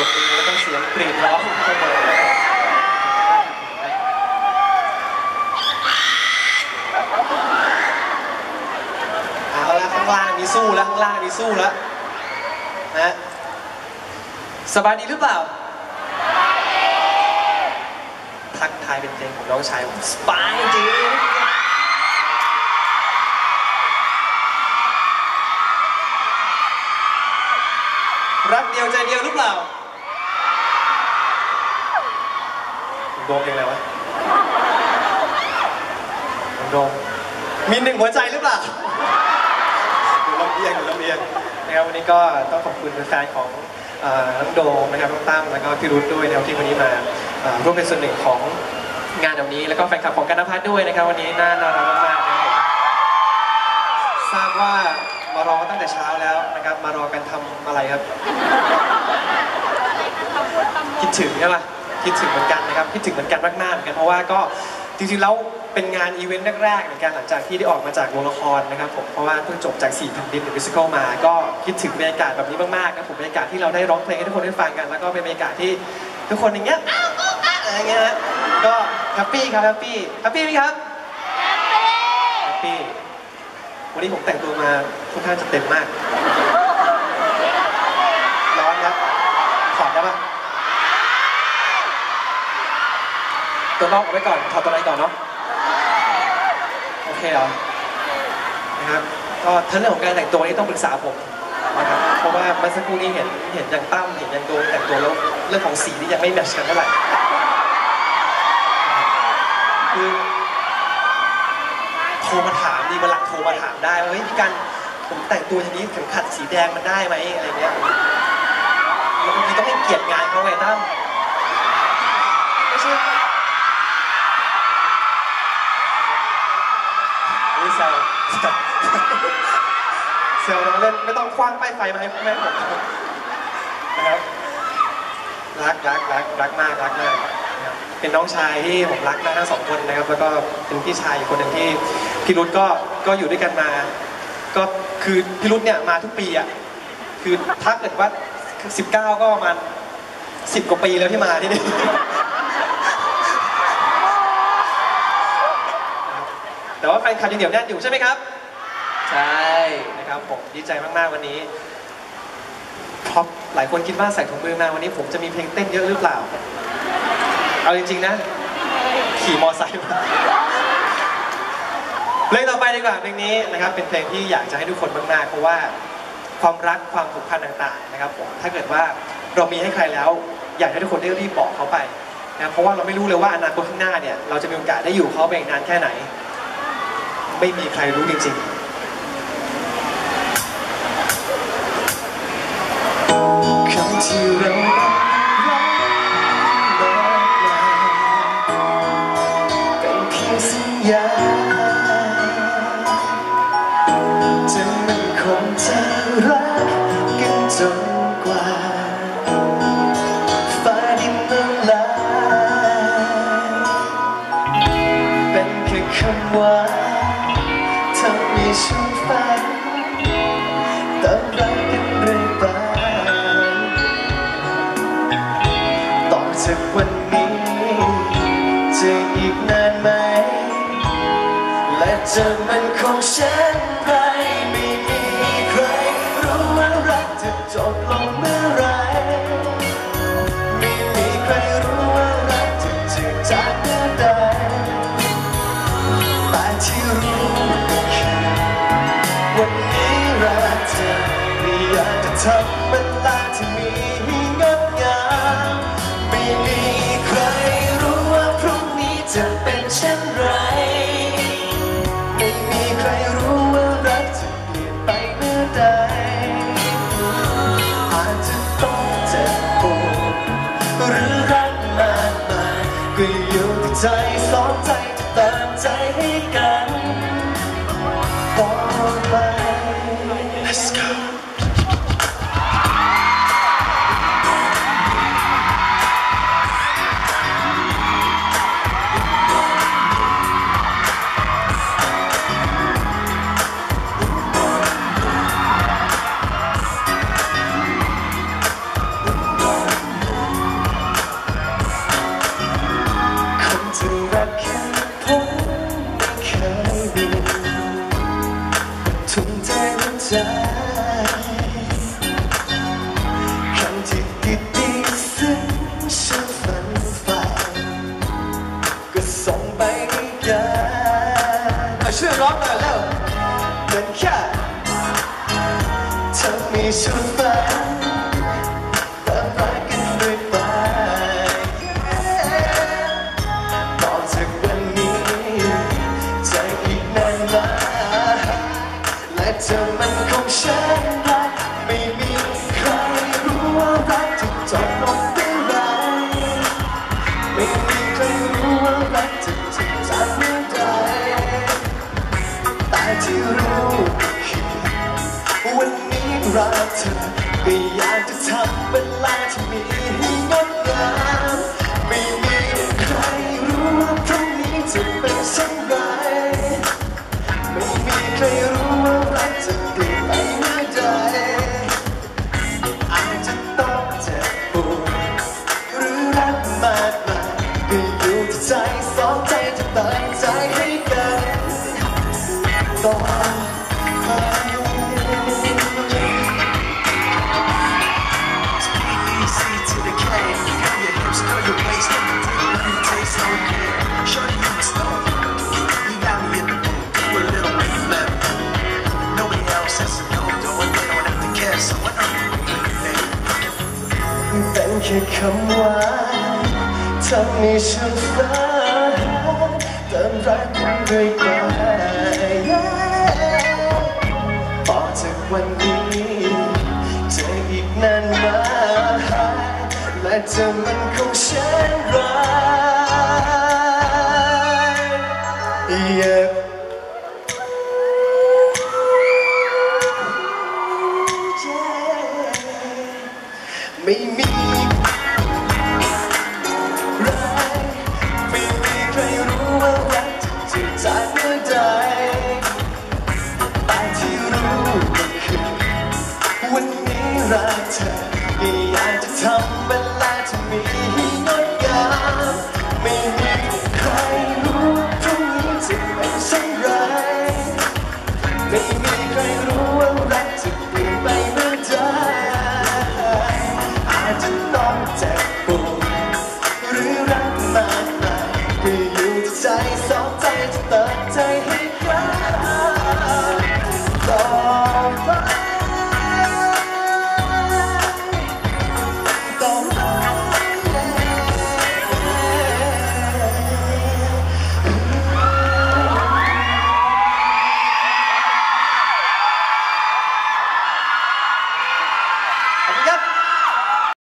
จบมือแล้วต้องเสียงกรีดร้องเสมอเอาละข้างล่างนี่สู้แล้วข้างล่างนี่สู้แล้วนะสบายดีหรือเปล่าทักทายเป็นเพลงของน้องชายผมสบายจริงรักเดียวใจเดียวหรือเปล่า ดมเพลงอะไรวะโดมมีหนึ่งหัวใจหรือเปล่าอยู่ลำเอียงอยู่ลำเอียงนะครับวันนี้ก็ต้องขอบคุณแฟนๆของเอ่อน้องโดมนะครับน้องตั้มแล้วก็พี่รุ้ด้วยนะครับที่วันนี้มาเอ่อร่วมเป็นส่วนหนึ่งของงานแบบนี้แล้วก็แฟนคลับของกันนพัฒน์ด้วยนะครับ วันนี้น่าน่ารักมากๆนะครับผมทราบว่ามารอตั้งแต่เช้าแล้วนะครับมารอกันทำอะไรครับคิดถึงใช่ปะ คิดถึงเหมือนกันนะครับคิดถึงเหมือนกันมากๆเหมือนกันเพราะว่าก็จริงๆแล้วเป็นงานอีเวนต์แรกๆเหมือนกันหลังจากที่ได้ออกมาจากโรงละครนะครับผมเพราะว่าเพิ่งจบจาก4ี่แผ่นดินหรือมิวสิควลมา ก็คิดถึงบรรยากาศแบบนี้มากๆนะผมบรรยากาศที่เราได้ร้องเพลงให้ทุกคนได้ฟังกัน แล้วก็เป็นบรรยากาศที่ทุกคนอย่างเงี้ยอ้าวอ้าวอ้าวอะไรเงี้ยก็แฮปปี้ครับแฮปปี้แฮปปี้ไหมครับแฮปปี้วันนี้ผมแต่งตัวมาค่อนข้างจะเต็มมากร้อนครับถอดได้ปะ ตัวนอกเอาไว้ก่อนถอดตัวในก่อนเนาะโอเคเหรอนะครับก็ทั้งเรื่องของการแต่งตัวนี่ต้องปรึกษาผมนะครับเพราะว่าเมื่อสักครู่นี้เห็นเห็นอย่างตั้มเห็นอย่างโดมแต่งตัวแล้วเรื่องของสีนี่ยังไม่แมทช์กันเท่าไหร่คือโทรมาถามดีมาหลังโทรมาถามได้ว่าเฮ้ยพี่กันผมแต่งตัวอย่างนี้เข็มขัดสีแดงมันได้ไหมอะไรเงี้ยแล้วบางทีต้องให้เกียรติงานเขาไงตั้มไม่ใช่ ซวแซวน้องเล่นไม่ต้องคว้างป้ายไฟมาให้พ่อแม่ผมนะครับรักรักรักรักมากรักมากเป็นน้องชายที่ผมรักมากทั้งสองคนนะครับ แล้วก็เป็นพี่ชายอีกคนหนึ่งที่พี่รุธก็ก็อยู่ด้วยกันมา ก็คือพี่รุธเนี่ยมาทุกปีอะคือถ้าเกิดว่า19 ก็ประมาณ10 กว่าปีแล้วที่มาที่นี่ แต่ ว่าแฟนคลับยังเหนียวแน่นอยู่ใช่ไหมครับ ใช่นะครับผมดีใจมากๆวันนี้เพราะหลายคนคิดว่าใส่ถุงมือมาวันนี้ผมจะมีเพลงเต้นเยอะหรือเปล่า เอาจริงๆนะ ขี่มอไซค์มาเพลงต่อไปดีกว่าเพลงนี้นะครับ เป็นเพลงที่อยากจะให้ทุกคนมากๆเพราะว่าความรักความผูกพันต่างๆนะครับผมถ้าเกิดว่าเรามีให้ใครแล้ว อยากให้ทุกคนได้รีบบอกเขาไปนะเพราะว่าเราไม่รู้เลยว่าอนาคตข้างหน้าเนี่ยเราจะมีโอกาสได้อยู่กับเขาไปอีกนานแค่ไหน ไม่มีใครรู้จริงๆคำว่า ทำให้ฉันฝันตอนรักกันเรื่อยไปต่อจากวันนี้จะอีกนานไหม และจะมันคงฉันไปไม่มีใครรู้ว่ารักจะจบลง ใจสองใจจะเติมใจให้กัน ใจคำที่ดีๆซึ่งฉันฝันใฝ่ก็ส่งไปหกันมาช่วยรองน่แล้วเป็นแค่เธอมีชุดฝัน เธอมันคงฉันรักไม่มีใครรู้ว่ารักจะจบลงได้ไรไม่มีใครรู้ว่ารักจะจริงจังเมื่อใดแต่ที่รู้คือวันนี้รักเธอก็อยากจะทำเวลาที่มีให้งดงามไม่มีใครรู้ว่าพรุ่งนี้จะเป็นเช่นไร ไม่มีใค ค่คำว่าทำให้ฉันฝันเติมรักกันด้วยกายต่อจากวันนี้จะอีกนานนาและเธอมันคงฉันรักอยาก ไม่มีใคร